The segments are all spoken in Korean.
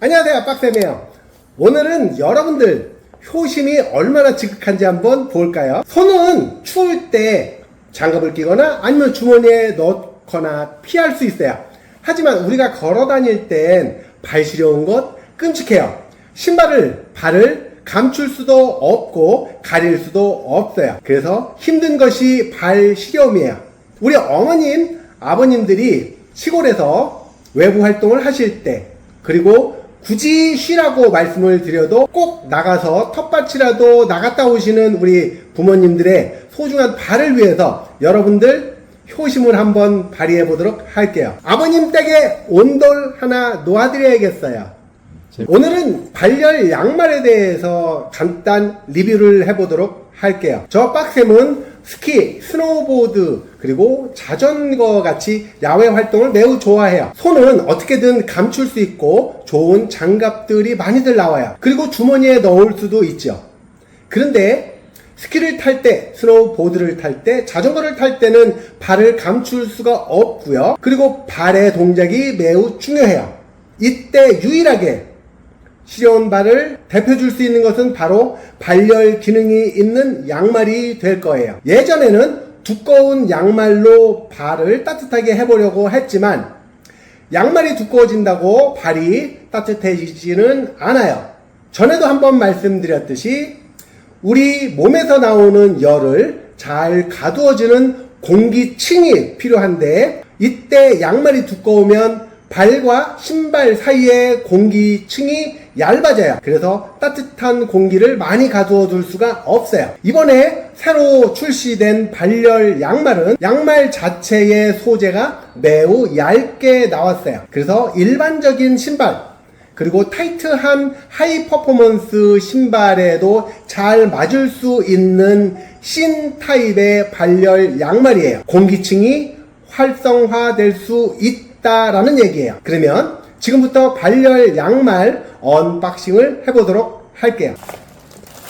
안녕하세요 빡쌤이에요. 오늘은 여러분들 효심이 얼마나 지극한지 한번 볼까요? 손은 추울 때 장갑을 끼거나 아니면 주머니에 넣거나 피할 수 있어요. 하지만 우리가 걸어 다닐 땐 발 시려운 것 끔찍해요. 신발을 발을 감출 수도 없고 가릴 수도 없어요. 그래서 힘든 것이 발 시려움이에요. 우리 어머님 아버님들이 시골에서 외부 활동을 하실 때 그리고 굳이 쉬라고 말씀을 드려도 꼭 나가서 텃밭이라도 나갔다 오시는 우리 부모님들의 소중한 발을 위해서 여러분들 효심을 한번 발휘해 보도록 할게요. 아버님 댁에 온돌 하나 놓아드려야겠어요. 오늘은 발열 양말에 대해서 간단 리뷰를 해보도록 할게요. 저 빡셈은 스키, 스노보드, 그리고 자전거 같이 야외 활동을 매우 좋아해요. 손은 어떻게든 감출 수 있고 좋은 장갑들이 많이들 나와요. 그리고 주머니에 넣을 수도 있죠. 그런데 스키를 탈 때, 스노우보드를 탈 때, 자전거를 탈 때는 발을 감출 수가 없고요. 그리고 발의 동작이 매우 중요해요. 이때 유일하게 시려운 발을 대표줄 수 있는 것은 바로 발열 기능이 있는 양말이 될 거예요. 예전에는 두꺼운 양말로 발을 따뜻하게 해보려고 했지만 양말이 두꺼워진다고 발이 따뜻해지지는 않아요. 전에도 한번 말씀드렸듯이 우리 몸에서 나오는 열을 잘 가두어주는 공기층이 필요한데 이때 양말이 두꺼우면 발과 신발 사이의 공기층이 얇아져요. 그래서 따뜻한 공기를 많이 가두어 둘 수가 없어요. 이번에 새로 출시된 발열 양말은 양말 자체의 소재가 매우 얇게 나왔어요. 그래서 일반적인 신발, 그리고 타이트한 하이 퍼포먼스 신발에도 잘 맞을 수 있는 신 타입의 발열 양말이에요. 공기층이 활성화될 수 있다 라는 얘기예요. 그러면 지금부터 발열 양말 언박싱을 해보도록 할게요.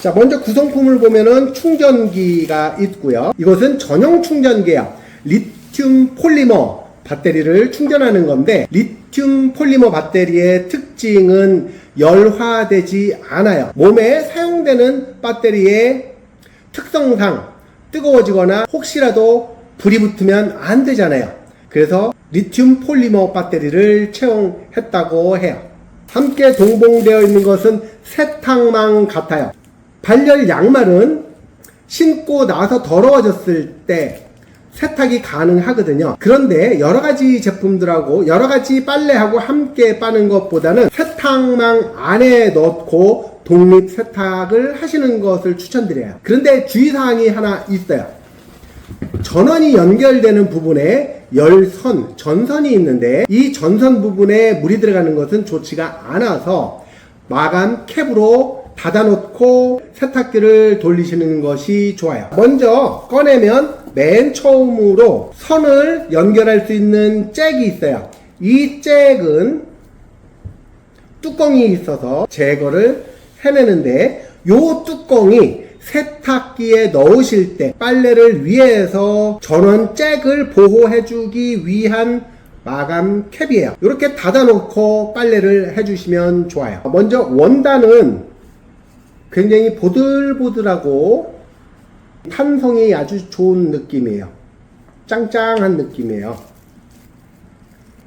자, 먼저 구성품을 보면은 충전기가 있고요. 이것은 전용 충전기예요. 리튬 폴리머 배터리를 충전하는 건데 리튬 폴리머 배터리의 특징은 열화되지 않아요. 몸에 사용되는 배터리의 특성상 뜨거워지거나 혹시라도 불이 붙으면 안 되잖아요. 그래서 리튬 폴리머 배터리를 채용했다고 해요. 함께 동봉되어 있는 것은 세탁망 같아요. 발열 양말은 신고 나서 더러워졌을 때 세탁이 가능하거든요. 그런데 여러 가지 제품들하고 여러 가지 빨래하고 함께 빠는 것보다는 세탁망 안에 넣고 독립 세탁을 하시는 것을 추천드려요. 그런데 주의사항이 하나 있어요. 전원이 연결되는 부분에 열선, 전선이 있는데 이 전선 부분에 물이 들어가는 것은 좋지가 않아서 마감 캡으로 닫아놓고 세탁기를 돌리시는 것이 좋아요. 먼저 꺼내면 맨 처음으로 선을 연결할 수 있는 잭이 있어요. 이 잭은 뚜껑이 있어서 제거를 해내는데 요 뚜껑이 세탁기에 넣으실 때 빨래를 위해서 전원 잭을 보호해주기 위한 마감 캡이에요. 이렇게 닫아놓고 빨래를 해주시면 좋아요. 먼저 원단은 굉장히 보들보들하고 탄성이 아주 좋은 느낌이에요. 짱짱한 느낌이에요.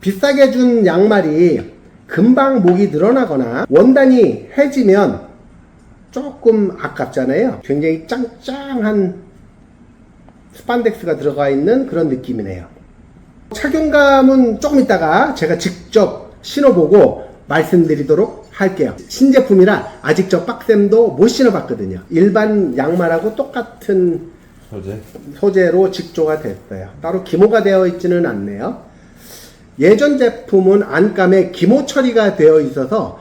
비싸게 준 양말이 금방 목이 늘어나거나 원단이 해지면 조금 아깝잖아요. 굉장히 짱짱한 스판덱스가 들어가 있는 그런 느낌이네요. 착용감은 조금 있다가 제가 직접 신어보고 말씀드리도록 할게요. 신제품이라 아직 저 빡셈도 못 신어봤거든요. 일반 양말하고 똑같은 소재? 소재로 직조가 됐어요. 따로 기모가 되어 있지는 않네요. 예전 제품은 안감에 기모 처리가 되어 있어서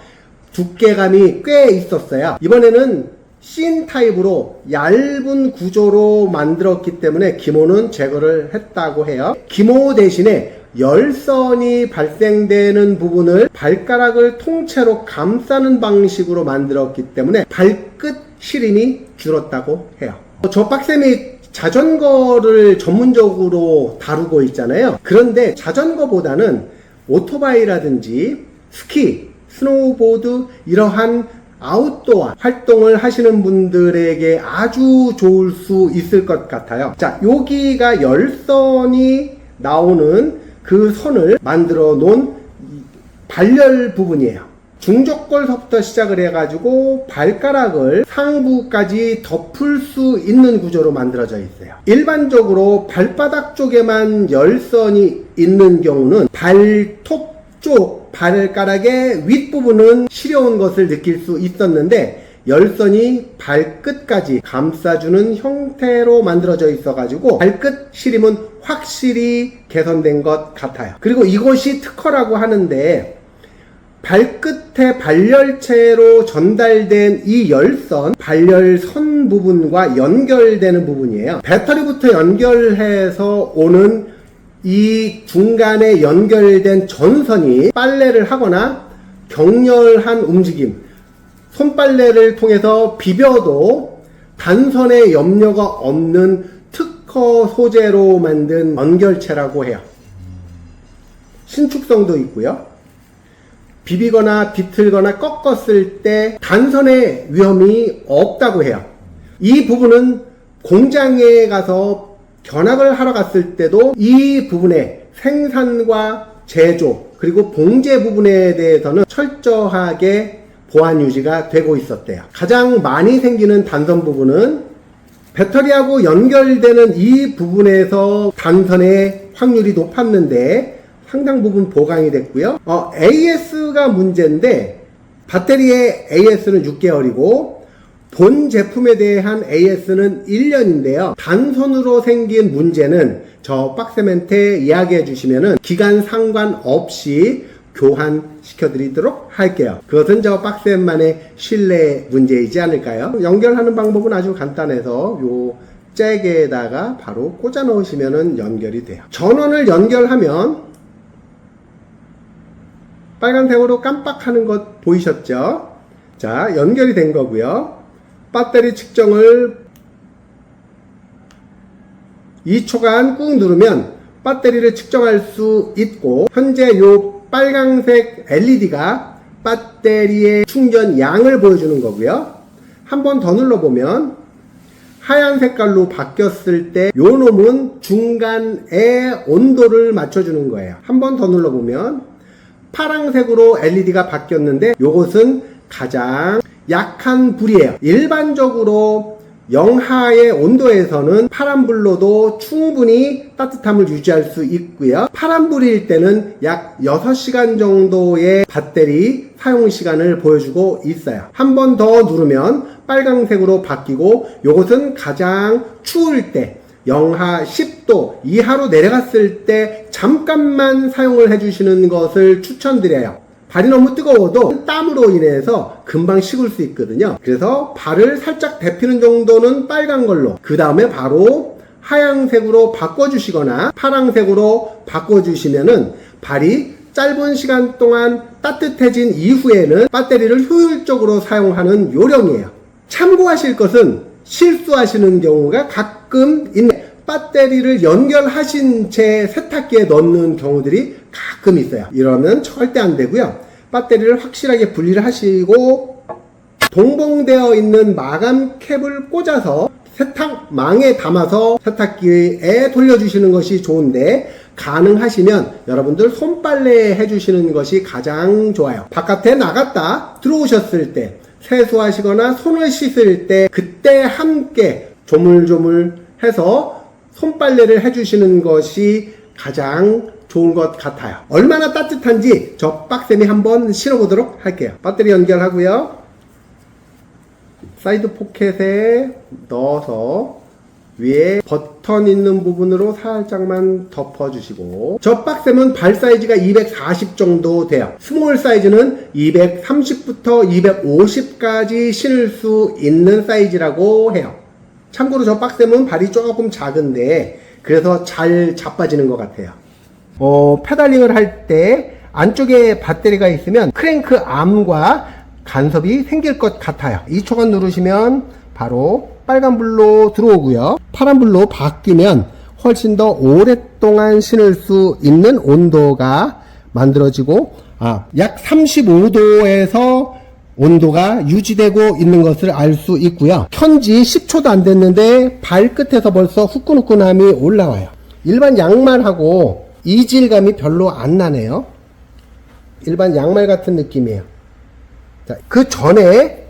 두께감이 꽤 있었어요. 이번에는 씬 타입으로 얇은 구조로 만들었기 때문에 기모는 제거를 했다고 해요. 기모 대신에 열선이 발생되는 부분을 발가락을 통째로 감싸는 방식으로 만들었기 때문에 발끝 시림이 줄었다고 해요. 저 빡셈이 자전거를 전문적으로 다루고 있잖아요. 그런데 자전거보다는 오토바이라든지 스키, 스노우보드 이러한 아웃도어 활동을 하시는 분들에게 아주 좋을 수 있을 것 같아요. 자, 여기가 열선이 나오는 그 선을 만들어 놓은 이 발열 부분이에요. 중족골서부터 시작을 해가지고 발가락을 상부까지 덮을 수 있는 구조로 만들어져 있어요. 일반적으로 발바닥 쪽에만 열선이 있는 경우는 발톱 쪽 발가락의 윗부분은 시려운 것을 느낄 수 있었는데 열선이 발끝까지 감싸주는 형태로 만들어져 있어가지고 발끝 시림은 확실히 개선된 것 같아요. 그리고 이것이 특허라고 하는데 발끝에 발열체로 전달된 이 열선, 발열선 부분과 연결되는 부분이에요. 배터리부터 연결해서 오는 이 중간에 연결된 전선이 빨래를 하거나 격렬한 움직임, 손빨래를 통해서 비벼도 단선에 염려가 없는 특허 소재로 만든 연결체라고 해요. 신축성도 있고요. 비비거나 비틀거나 꺾었을 때 단선의 위험이 없다고 해요. 이 부분은 공장에 가서 견학을 하러 갔을 때도 이 부분의 생산과 제조 그리고 봉제 부분에 대해서는 철저하게 보안 유지가 되고 있었대요. 가장 많이 생기는 단선 부분은 배터리하고 연결되는 이 부분에서 단선의 확률이 높았는데 상당 부분 보강이 됐고요. 어, AS가 문제인데 배터리의 AS는 6개월이고 본 제품에 대한 AS는 1년인데요. 단선으로 생긴 문제는 저 박스멘트에 이야기해 주시면은 기간 상관없이 교환시켜 드리도록 할게요. 그것은 저 박스맨만의 신뢰 문제이지 않을까요? 연결하는 방법은 아주 간단해서 요 잭에다가 바로 꽂아 넣으시면은 연결이 돼요. 전원을 연결하면 빨간색으로 깜빡하는 것 보이셨죠? 자, 연결이 된 거고요. 배터리 측정을 2초간 꾹 누르면 배터리를 측정할 수 있고 현재 요 빨강색 LED가 배터리의 충전 양을 보여주는 거고요. 한 번 더 눌러보면 하얀 색깔로 바뀌었을 때 요 놈은 중간에 온도를 맞춰주는 거예요. 한 번 더 눌러보면 파랑색으로 LED가 바뀌었는데 요것은 가장 약한 불이에요. 일반적으로 영하의 온도에서는 파란불로도 충분히 따뜻함을 유지할 수 있고요. 파란불일 때는 약 6시간 정도의 배터리 사용 시간을 보여주고 있어요. 한 번 더 누르면 빨강색으로 바뀌고 요것은 가장 추울 때 영하 10도 이하로 내려갔을 때 잠깐만 사용을 해주시는 것을 추천드려요. 발이 너무 뜨거워도 땀으로 인해서 금방 식을 수 있거든요. 그래서 발을 살짝 데피는 정도는 빨간 걸로, 그 다음에 바로 하양색으로 바꿔주시거나 파랑색으로 바꿔주시면은 발이 짧은 시간 동안 따뜻해진 이후에는 배터리를 효율적으로 사용하는 요령이에요. 참고하실 것은 실수하시는 경우가 가끔 있네. 배터리를 연결하신 채 세탁기에 넣는 경우들이 가끔 있어요. 이러면 절대 안 되고요. 배터리를 확실하게 분리를 하시고 동봉되어 있는 마감 캡을 꽂아서 세탁망에 담아서 세탁기에 돌려주시는 것이 좋은데 가능하시면 여러분들 손빨래 해주시는 것이 가장 좋아요. 바깥에 나갔다 들어오셨을 때 세수하시거나 손을 씻을 때 그때 함께 조물조물 해서 손빨래를 해주시는 것이 가장 좋은 것 같아요. 얼마나 따뜻한지 저 빡셈이 한번 실어보도록 할게요. 배터리 연결하고요. 사이드 포켓에 넣어서 위에 버튼 있는 부분으로 살짝만 덮어주시고 저 박스는 발 사이즈가 240 정도 돼요 스몰 사이즈는 230부터 250까지 신을 수 있는 사이즈라고 해요 참고로 저 박스는 발이 조금 작은데 그래서 잘 자빠지는 것 같아요 어, 페달링을 할 때 안쪽에 배터리가 있으면 크랭크 암과 간섭이 생길 것 같아요 2초간 누르시면 바로 빨간불로 들어오고요 파란불로 바뀌면 훨씬 더 오랫동안 신을 수 있는 온도가 만들어지고 아, 약 35도에서 온도가 유지되고 있는 것을 알 수 있고요. 현지 10초도 안 됐는데 발끝에서 벌써 후끈후끈함이 올라와요. 일반 양말하고 이질감이 별로 안 나네요. 일반 양말 같은 느낌이에요. 자, 그 전에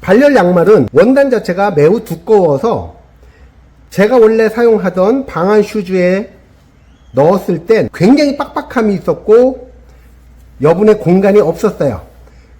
발열 양말은 원단 자체가 매우 두꺼워서 제가 원래 사용하던 방한 슈즈에 넣었을 땐 굉장히 빡빡함이 있었고 여분의 공간이 없었어요.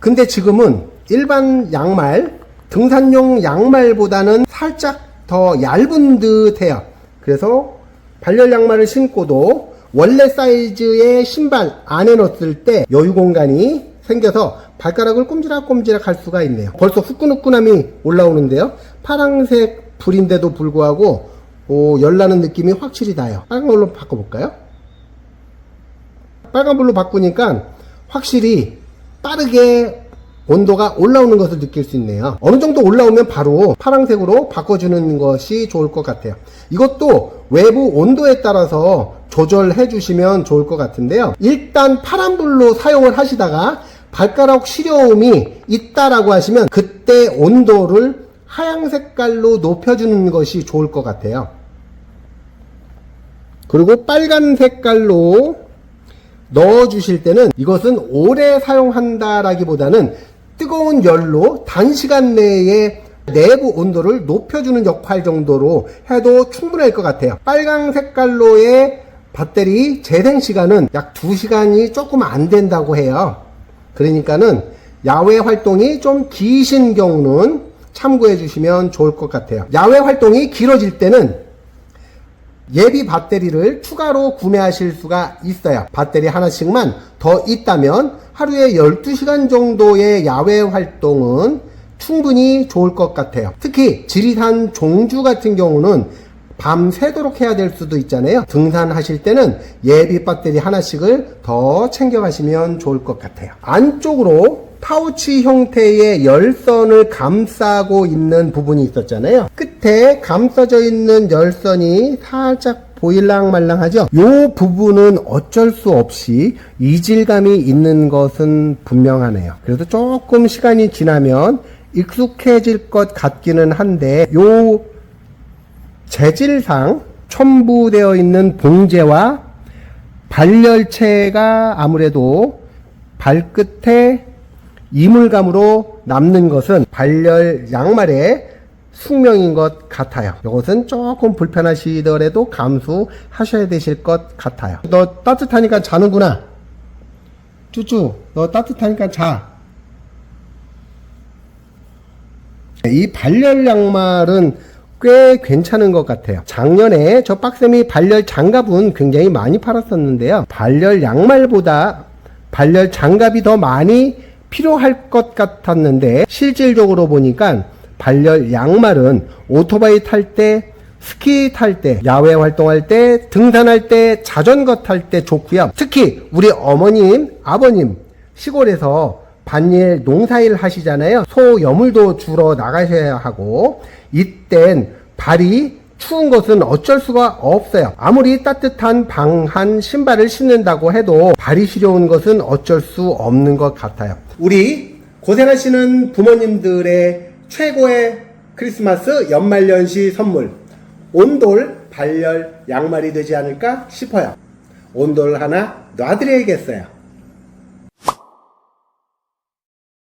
근데 지금은 일반 양말, 등산용 양말보다는 살짝 더 얇은 듯 해요. 그래서 발열 양말을 신고도 원래 사이즈의 신발 안에 넣었을 때 여유 공간이 생겨서 발가락을 꼼지락꼼지락 할 수가 있네요. 벌써 후끈후끈함이 올라오는데요. 파랑색 불인데도 불구하고 오, 열나는 느낌이 확실히 나요. 빨간 걸로 바꿔볼까요? 빨간 불로 바꾸니까 확실히 빠르게 온도가 올라오는 것을 느낄 수 있네요. 어느 정도 올라오면 바로 파란색으로 바꿔주는 것이 좋을 것 같아요. 이것도 외부 온도에 따라서 조절해 주시면 좋을 것 같은데요. 일단 파란불로 사용을 하시다가 발가락 시려움이 있다라고 하시면 그때 온도를 하양 색깔로 높여주는 것이 좋을 것 같아요. 그리고 빨간 색깔로 넣어 주실 때는 이것은 오래 사용한다라기보다는 뜨거운 열로 단시간 내에 내부 온도를 높여주는 역할 정도로 해도 충분할 것 같아요. 빨강 색깔로의 배터리 재생 시간은 약 2시간이 조금 안 된다고 해요. 그러니까는 야외 활동이 좀 기신 경우는 참고해 주시면 좋을 것 같아요. 야외 활동이 길어질 때는 예비 배터리를 추가로 구매하실 수가 있어요. 배터리 하나씩만 더 있다면 하루에 12시간 정도의 야외 활동은 충분히 좋을 것 같아요. 특히 지리산 종주 같은 경우는 밤 새도록 해야 될 수도 있잖아요. 등산하실 때는 예비 배터리 하나씩을 더 챙겨가시면 좋을 것 같아요. 안쪽으로 파우치 형태의 열선을 감싸고 있는 부분이 있었잖아요. 끝에 감싸져 있는 열선이 살짝 보일랑말랑하죠? 이 부분은 어쩔 수 없이 이질감이 있는 것은 분명하네요. 그래서 조금 시간이 지나면 익숙해질 것 같기는 한데 요 재질상 첨부되어 있는 봉제와 발열체가 아무래도 발끝에 이물감으로 남는 것은 발열 양말의 숙명인 것 같아요. 이것은 조금 불편하시더라도 감수하셔야 되실 것 같아요. 너 따뜻하니까 자는구나. 쭈쭈, 너 따뜻하니까 자. 이 발열 양말은 꽤 괜찮은 것 같아요. 작년에 저 빡셈이 발열 장갑은 굉장히 많이 팔았었는데요. 발열 양말보다 발열 장갑이 더 많이 필요할 것 같았는데 실질적으로 보니까 발열 양말은 오토바이 탈 때, 스키 탈 때, 야외 활동할 때, 등산할 때, 자전거 탈 때 좋고요. 특히 우리 어머님, 아버님 시골에서 반일 농사일 하시잖아요. 소 여물도 주러 나가셔야 하고 이땐 발이 추운 것은 어쩔 수가 없어요. 아무리 따뜻한 방한 신발을 신는다고 해도 발이 시려운 것은 어쩔 수 없는 것 같아요. 우리 고생하시는 부모님들의 최고의 크리스마스 연말연시 선물 온돌 발열 양말이 되지 않을까 싶어요. 온돌 하나 놔드려야겠어요.